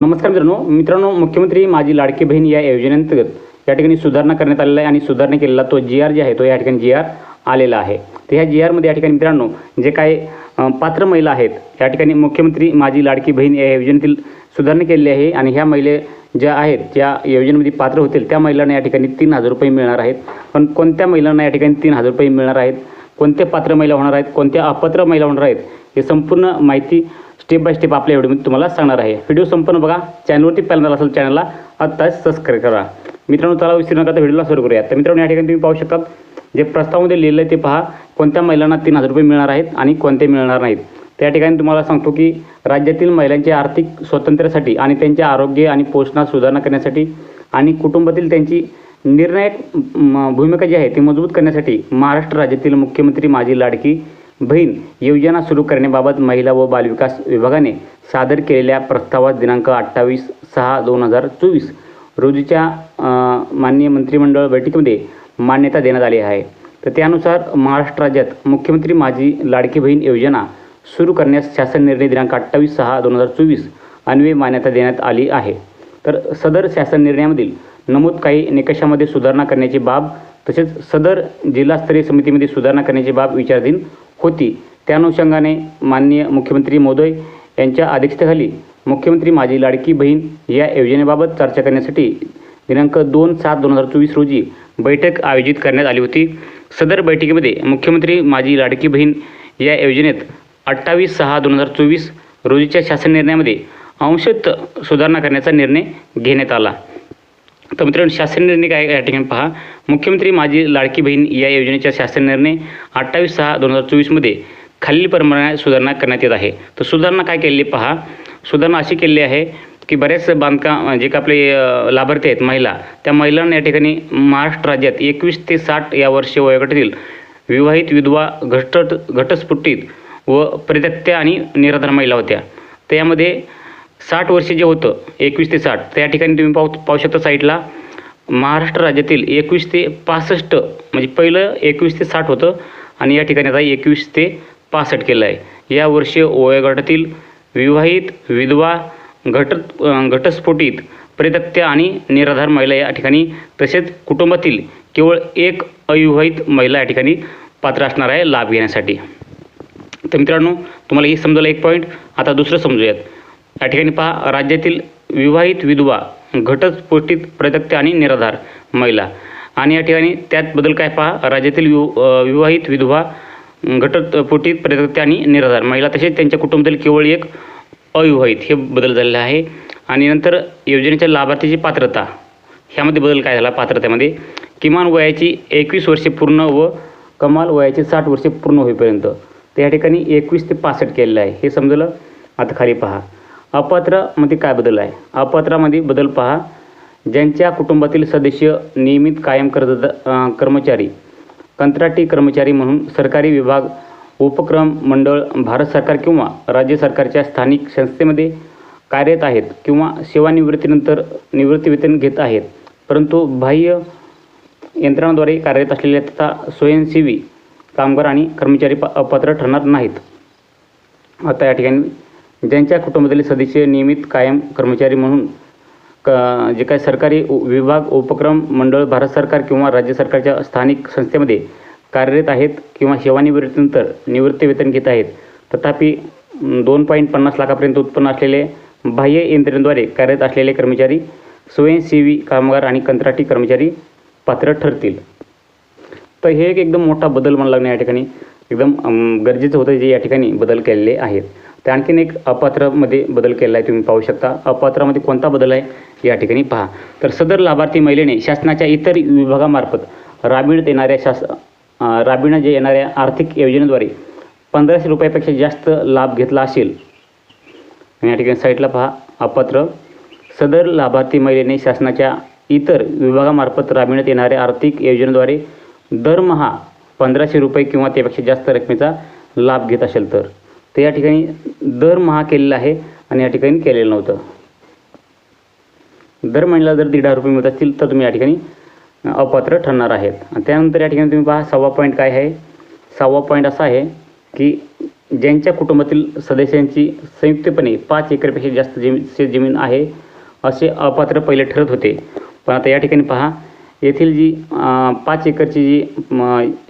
नमस्कार मित्रांनो मित्रांनो मुख्यमंत्री माझी लाडकी बहीण या योजनेअंतर्गत या ठिकाणी सुधारणा करण्यात आलेला आहे आणि सुधारणा केलेला तो जी आर जे आहे तो या ठिकाणी जी आर आलेला आहे. तर ह्या जी आरमध्ये या ठिकाणी मित्रांनो जे काय पात्र महिला आहेत या ठिकाणी मुख्यमंत्री माझी लाडकी बहीण या योजनेतील सुधारणा केलेली आहे आणि ह्या महिले ज्या आहेत ज्या योजनेमध्ये पात्र होतील त्या महिलांना या ठिकाणी तीन हजार रुपये मिळणार आहेत. पण कोणत्या महिलांना या ठिकाणी तीन हजार रुपये मिळणार आहेत? कोणत्या पात्र महिला होणार आहेत? कोणत्या अपात्र महिला होणार आहेत? हे संपूर्ण माहिती स्टेप बाय स्टेप आपल्या व्हिडिओमध्ये तुम्हाला सांगणार आहे. व्हिडिओ संपूर्ण बघा. चॅनलवरती पहिल्यांदा असेल चॅनलला आत्ताच सबस्क्राईब करा. मित्रांनो चला विसरू नका तर व्हिडिओला सुरू करूया. तर मित्रांनो या ठिकाणी तुम्ही पाहू शकता जे प्रस्तावामध्ये लिहिलं आहे ते पहा. कोणत्या महिलांना तीन हजार रुपये मिळणार आहेत आणि कोणते मिळणार नाहीत. त्या ठिकाणी तुम्हाला सांगतो की राज्यातील महिलांच्या आर्थिक स्वातंत्र्यासाठी आणि त्यांच्या आरोग्य आणि पोषणात सुधारणा करण्यासाठी आणि कुटुंबातील त्यांची निर्णायक म, भूमिका जी आहे ती मजबूत करण्यासाठी महाराष्ट्र राज्यातील मुख्यमंत्री माझी लाडकी बहीण योजना सुरू करण्याबाबत महिला व बालविकास विभागाने सादर केलेल्या प्रस्तावात दिनांक अठ्ठावीस सहा दोन हजार चोवीस रोजीच्या माननीय मंत्रिमंडळ बैठकीमध्ये मान्यता देण्यात आली आहे. तर त्यानुसार महाराष्ट्र राज्यात मुख्यमंत्री माझी लाडकी बहीण योजना सुरू करण्यास शासन निर्णय दिनांक अठ्ठावीस सहा दोन हजार चोवीस अन्वये मान्यता देण्यात आली आहे. तर सदर शासन निर्णयामधील नमूद काही निकषामध्ये सुधारणा करण्याची बाब तसेच सदर जिल्हास्तरीय समितीमध्ये सुधारणा करण्याची बाब विचाराधीन होती. त्या अनुषंगाने माननीय मुख्यमंत्री महोदय यांच्या अध्यक्षतेखाली मुख्यमंत्री माझी लाडकी बहीण या योजनेबाबत चर्चा करण्यासाठी दिनांक दोन सात दोन हजार चोवीस रोजी बैठक आयोजित करण्यात आली होती. सदर बैठकीमध्ये मुख्यमंत्री माझी लाडकी बहीण या योजनेत अठ्ठावीस सहा दोन हजार चोवीस रोजीच्या शासन निर्णयामध्ये अंशत सुधारणा करण्याचा निर्णय घेण्यात आला. तर मित्रांनो शासन निर्णय काय या ठिकाणी पहा. मुख्यमंत्री माझी लाडकी बहीण या योजनेच्या शासन निर्णय अठ्ठावीस सहा दोन हजार चोवीसमध्ये खालील प्रमाणात सुधारणा करण्यात येत आहे. तर सुधारणा काय केलेली पहा. सुधारणा अशी केलेली आहे की बऱ्याच बांधकाम जे का आपले लाभार्थी आहेत महिला त्या महिलांना या ठिकाणी महाराष्ट्र राज्यात एकवीस ते साठ या वर्षी वयोगटातील विवाहित विधवा घट घटस्फुटीत व परित्यक्त्या आणि निराधार महिला होत्या. त्यामध्ये साठ वर्ष जे होतं एकवीस ते साठ तर या ठिकाणी तुम्ही पाहू पाहू शकता साईडला महाराष्ट्र राज्यातील एकवीस ते पासष्ट म्हणजे पहिलं एकवीस ते साठ होतं आणि या ठिकाणी आता एकवीस ते पासष्ट केलं आहे या वर्षी वयोगटातील विवाहित विधवा घट घटस्फोटीत घटस्फोटित परित्यक्त्या आणि निराधार महिला या ठिकाणी तसेच कुटुंबातील केवळ एक अविवाहित महिला या ठिकाणी पात्र असणार आहे लाभ घेण्यासाठी. तर मित्रांनो तुम्हाला हे समजलं एक पॉईंट आता दुसरं समजूयात. या ठिकाणी पहा राज्यातील विवाहित विधवा घटस्फोटित परित्यक्त्या आणि निराधार महिला. आणि या ठिकाणी त्यात बदल काय पहा राज्यातील विव विवाहित विधवा घटस्फोटित प्रदक्त आणि निराधार महिला तसेच त्यांच्या कुटुंबातील केवळ एक अविवाहित हे बदल झालेले आहे. आणि नंतर योजनेच्या लाभार्थीची पात्रता ह्यामध्ये बदल काय झाला पात्रतेमध्ये? किमान वयाची एकवीस वर्षे पूर्ण व कमाल वयाची साठ वर्षे पूर्ण होईपर्यंत. तर या ठिकाणी एकवीस ते पासष्ट केलेलं आहे हे समजलं? आता खाली पहा. अपात्रामध्ये काय बदल आहे? अपात्रामध्ये बदल पहा. ज्यांच्या कुटुंबातील सदस्य नियमित कायम कर्ज कर्मचारी कंत्राटी कर्मचारी म्हणून सरकारी विभाग उपक्रम मंडळ भारत सरकार किंवा राज्य सरकारच्या स्थानिक संस्थेमध्ये कार्यरत आहेत किंवा सेवानिवृत्तीनंतर निवृत्तीवेतन घेत आहेत. परंतु बाह्य यंत्रणाद्वारे कार्यरत असलेल्या तथा स्वयंसेवी कामगार आणि कर्मचारी प अपात्र ठरणार नाहीत. आता या ठिकाणी ज्यांच्या कुटुंबातील सदस्य नियमित कायम कर्मचारी म्हणून क जे काही सरकारी उ- विभाग उपक्रम मंडळ भारत सरकार किंवा राज्य सरकारच्या स्थानिक संस्थेमध्ये कार्यरत आहेत किंवा सेवानिवृत्तीनंतर निवृत्ती वेतन घेत आहेत. तथापि दोन पॉईंट पन्नास लाखापर्यंत उत्पन्न असलेले बाह्य यंत्रणेद्वारे कार्यरत असलेले कर्मचारी स्वयंसेवी कामगार आणि कंत्राटी कर्मचारी पात्र ठरतील. तर हे एक एकदम मोठा बदल मला लागणे या ठिकाणी. एकदम गरजेचं होतं जे या ठिकाणी बदल केलेले आहेत. तर आणखीन एक अपात्रामध्ये बदल केला आहे तुम्ही पाहू शकता. अपात्रामध्ये कोणता बदल आहे? या ठिकाणी पहा. तर सदर लाभार्थी महिलेने शासनाच्या इतर विभागामार्फत राबविण्यात येणाऱ्या शास राबविण्यात जे येणाऱ्या आर्थिक योजनेद्वारे पंधराशे रुपयापेक्षा जास्त लाभ घेतला असेल. या ठिकाणी साईटला पहा अपात्र. सदर लाभार्थी महिलेने शासनाच्या इतर विभागामार्फत राबविण्यात येणाऱ्या आर्थिक योजनेद्वारे दरमहा पंधराशे रुपये किंवा त्यापेक्षा जास्त रकमेचा लाभ घेत असेल तर. ते या ठिकाणी दरमहा केलेलं आहे आणि या ठिकाणी केलेलं नव्हतं. दर महिन्याला जर दीड हजार रुपये मिळत असतील तर तुम्ही या ठिकाणी अपात्र ठरणार आहेत. त्यानंतर या ठिकाणी तुम्ही पहा सहावा पॉईंट काय आहे? सहावा पॉईंट असा आहे की ज्यांच्या कुटुंबातील सदस्यांची संयुक्तपणे पाच एकरपेक्षा जास्त जमीन शेत जमीन आहे असे अपात्र पहिले ठरत होते. पण आता या ठिकाणी पहा येथील जी पाच एकरची जी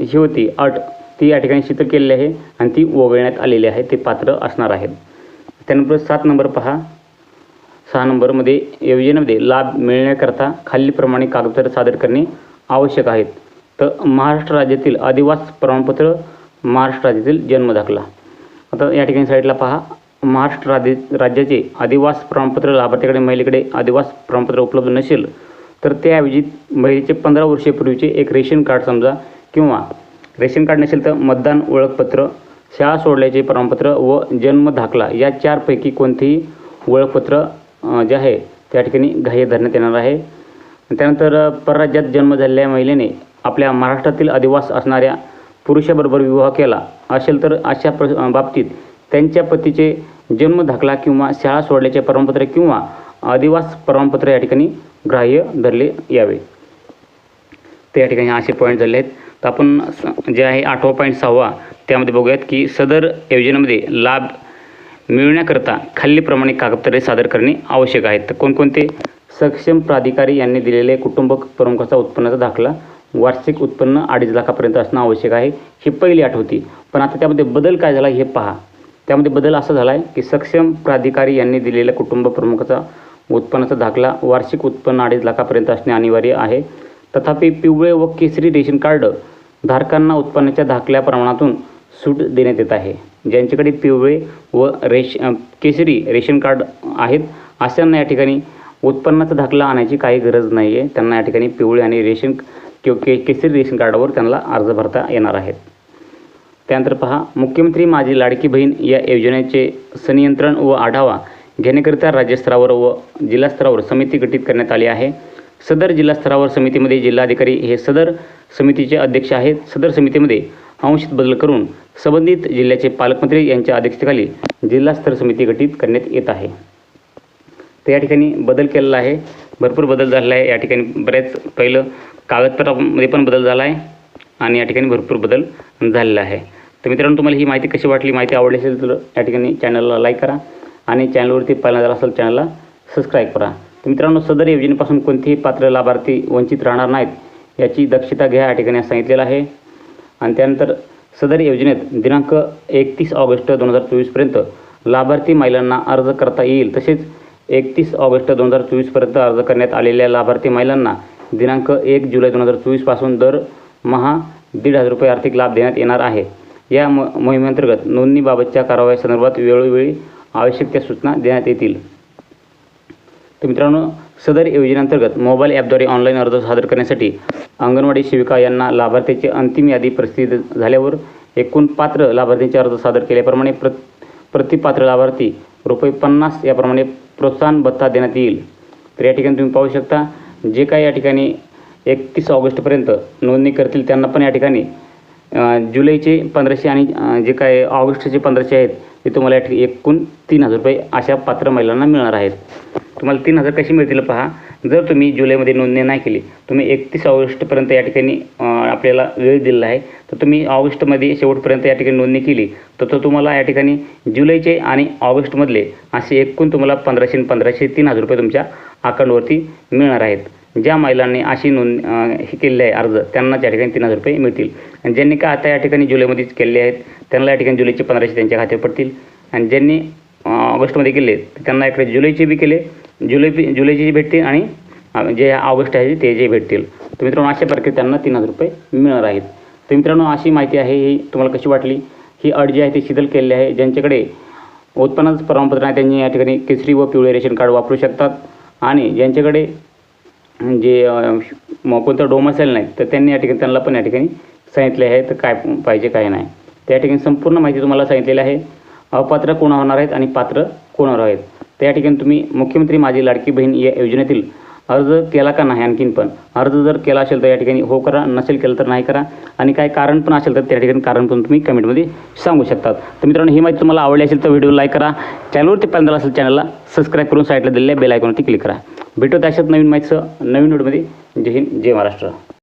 ही होती अट ती या ठिकाणी शिथिल केलेली आहे आणि ती वगळण्यात आलेली आहे ते पात्र असणार आहेत. त्यानंतर सात नंबर पहा. सहा नंबरमध्ये योजनेमध्ये लाभ मिळण्याकरता खालीलप्रमाणे कागदपत्र सादर करणे आवश्यक आहेत. तर महाराष्ट्र राज्यातील आदिवास प्रमाणपत्र महाराष्ट्र राज्यातील जन्म दाखला. आता या ठिकाणी साईडला पहा. महाराष्ट्र राज्य राज्याचे आदिवास प्रमाणपत्र लाभार्थ्याकडे महिलेकडे आदिवास प्रमाणपत्र उपलब्ध नसेल तर त्याऐवजी महिलेचे पंधरा वर्षेपूर्वीचे एक रेशन कार्ड समजा किंवा रेशन कार्ड नसेल तर मतदान ओळखपत्र शाळा सोडल्याचे प्रमाणपत्र व जन्म दाखला या चारपैकी कोणतेही ओळखपत्र जे आहे त्या ठिकाणी ग्राह्य धरण्यात येणार आहे. त्यानंतर परराज्यात जन्म झालेल्या महिलेने आपल्या महाराष्ट्रातील अधिवास असणाऱ्या पुरुषाबरोबर विवाह केला. असेल तर अशा प्र बाबतीत त्यांच्या पतीचे जन्म दाखला किंवा शाळा सोडल्याचे प्रमाणपत्र किंवा अधिवास प्रमाणपत्र या ठिकाणी ग्राह्य धरले यावे. ते या ठिकाणी असे पॉईंट झाले आहेत. तर आपण जे आहे आठवा पॉईंट सहावा त्यामध्ये बघूयात की सदर योजनेमध्ये लाभ मिळवण्याकरता खालीलप्रमाणे कागदपत्रे सादर करणे आवश्यक आहेत. तर कोणकोणते? सक्षम प्राधिकारी यांनी दिलेले कुटुंब प्रमुखाचा उत्पन्नाचा दाखला वार्षिक उत्पन्न अडीच लाखापर्यंत असणं आवश्यक आहे ही पहिली अट होती. पण आता त्यामध्ये बदल काय झाला हे पहा. त्यामध्ये बदल असा झाला आहे की सक्षम प्राधिकारी यांनी दिलेल्या कुटुंब प्रमुखाचा उत्पन्नाचा दाखला वार्षिक उत्पन्न अडीच लाखापर्यंत असणे अनिवार्य आहे. तथापि पिवळे व केसरी रेशन कार्ड धारकांना उत्पन्नाच्या धाकल्या प्रमाणातून सूट देण्यात येत आहे. ज्यांच्याकडे पिवळे व रेश केसरी रेशन कार्ड आहेत अशांना या ठिकाणी उत्पन्नाचा दाखला आणायची काही गरज नाही आहे त्यांना या ठिकाणी पिवळे आणि रेशन किंवा के केसरी रेशन कार्डावर त्यांना अर्ज भरता येणार आहेत. त्यानंतर पहा मुख्यमंत्री माझी लाडकी बहीण या योजनेचे संनियंत्रण व आढावा घेण्याकरिता राज्यस्तरावर व जिल्हास्तरावर समिती गठीत करण्यात आली आहे. सदर जिल्हा स्तरावर समितीमध्ये जिल्हाधिकारी हे सदर समितीचे अध्यक्ष आहेत. सदर समितीमध्ये अंशित बदल करून संबंधित जिल्ह्याचे पालकमंत्री यांच्या अध्यक्षतेखाली जिल्हास्तर समिती गठीत करण्यात येत आहे. तर या ठिकाणी बदल केलेला आहे. भरपूर बदल झालेला आहे. या ठिकाणी बऱ्याच पहिलं कागदपत्रामध्ये पण बदल झाला आहे आणि या ठिकाणी भरपूर बदल झालेला आहे. तर मित्रांनो तुम्हाला ही माहिती कशी वाटली? माहिती आवडली असेल तर या ठिकाणी चॅनलला लाईक करा आणि चॅनलवरती पहिल्यांदा असेल चॅनलला सबस्क्राईब करा. तर मित्रांनो सदर योजनेपासून कोणतेही पात्र लाभार्थी वंचित राहणार नाहीत याची दक्षता घ्या या ठिकाणी सांगितलेलं आहे. आणि त्यानंतर सदर योजनेत दिनांक एकतीस ऑगस्ट दोन हजार चोवीसपर्यंत लाभार्थी महिलांना अर्ज करता येईल. तसेच एकतीस ऑगस्ट दोन हजार चोवीसपर्यंत अर्ज करण्यात आलेल्या लाभार्थी महिलांना दिनांक एक जुलै दोन हजार चोवीसपासून दर महा दीड हजार रुपये आर्थिक लाभ देण्यात येणार आहे. या म मोहिमेअंतर्गत नोंदणीबाबतच्या कारवाईसंदर्भात वेळोवेळी आवश्यक त्या सूचना देण्यात येतील. तर मित्रांनो सदर योजनेअंतर्गत मोबाईल ॲपद्वारे ऑनलाईन अर्ज सादर करण्यासाठी अंगणवाडी सेविका यांना लाभार्थ्याची अंतिम यादी प्रसिद्ध झाल्यावर एकूण पात्र लाभार्थींचे अर्ज सादर केल्याप्रमाणे प्र प्रतिपात्र लाभार्थी रुपये पन्नास याप्रमाणे प्रोत्साहन भत्ता देण्यात येईल. तर या ठिकाणी तुम्ही पाहू शकता जे काही या ठिकाणी एकतीस ऑगस्टपर्यंत नोंदणी करतील त्यांना पण या ठिकाणी जुलैचे पंधराशे आणि जे काय ऑगस्टचे पंधराशे आहेत ते तुम्हाला या ठिकाणी एकूण तीन हजार रुपये अशा पात्र महिलांना मिळणार आहेत. तुम्हाला तीन हजार कशी मिळतील पहा. जर तुम्ही जुलैमध्ये नोंदणी नाही केली तुम्ही एकतीस ऑगस्टपर्यंत या ठिकाणी आपल्याला वेळ दिलेला आहे. तर तुम्ही ऑगस्टमध्ये शेवटपर्यंत या ठिकाणी नोंदणी केली तर तो तुम्हाला या ठिकाणी जुलैचे आणि ऑगस्टमधले असे एकूण तुम्हाला पंधराशे पंधराशे तीन हजार रुपये तुमच्या अकाउंटवरती मिळणार आहेत. ज्या महिलांनी अशी नोंद हे केलेले आहे अर्ज त्यांना त्या ठिकाणी तीन हजार रुपये मिळतील. आणि ज्यांनी का आता या ठिकाणी जुलैमध्येच केले आहेत त्यांना या ठिकाणी जुलैचे पंधराशे त्यांच्या खात्यावर पडतील. आणि ज्यांनी ऑगस्टमध्ये केले त्यांना इकडे जुलैचे बी केले जुलै जुलैचे जे भेटतील आणि जे ऑगस्ट आहे ते जे भेटतील. तर मित्रांनो अशा प्रकारे त्यांना तीन हजार रुपये मिळणार आहेत. तर मित्रांनो अशी माहिती आहे ही तुम्हाला कशी वाटली? ही अट जी आहे ती शिथिल केलेली आहे ज्यांच्याकडे उत्पन्नाचं प्रमाणपत्र आहे त्यांनी या ठिकाणी केसरी व पिवळे रेशन कार्ड वापरू शकतात. आणि ज्यांच्याकडे जे अ, म- कोणतं नाही तर त्यांनी या ठिकाणी त्यांना पण या ठिकाणी सांगितले आहे तर काय पाहिजे काय नाही. त्या ठिकाणी संपूर्ण माहिती तुम्हाला सांगितलेली आहे. अपात्र कोण होणार आहेत आणि पात्र कोण होणार आहेत? त्या ठिकाणी तुम्ही मुख्यमंत्री माझी लाडकी बहीण या योजनेतील अर्ज केला का नाही आणखीन पण? अर्ज जर केला असेल तर या ठिकाणी हो करा नसेल केलं तर नाही करा. आणि काय कारण पण असेल तर त्या ठिकाणी कारण पण तुम्ही कमेंटमध्ये सांगू शकतात. तर मित्रांनो ही माहिती तुम्हाला आवडली असेल तर व्हिडिओ लाईक करा. चॅनलवरती पंधरा असेल चॅनलला सबस्क्राईब करून साईडला दिलेल्या बेल आयकॉनवरती क्लिक करा. भेटू अशाच नवीन माहितीचं नवीन व्हिडिओमध्ये. जय हिंद जय महाराष्ट्र.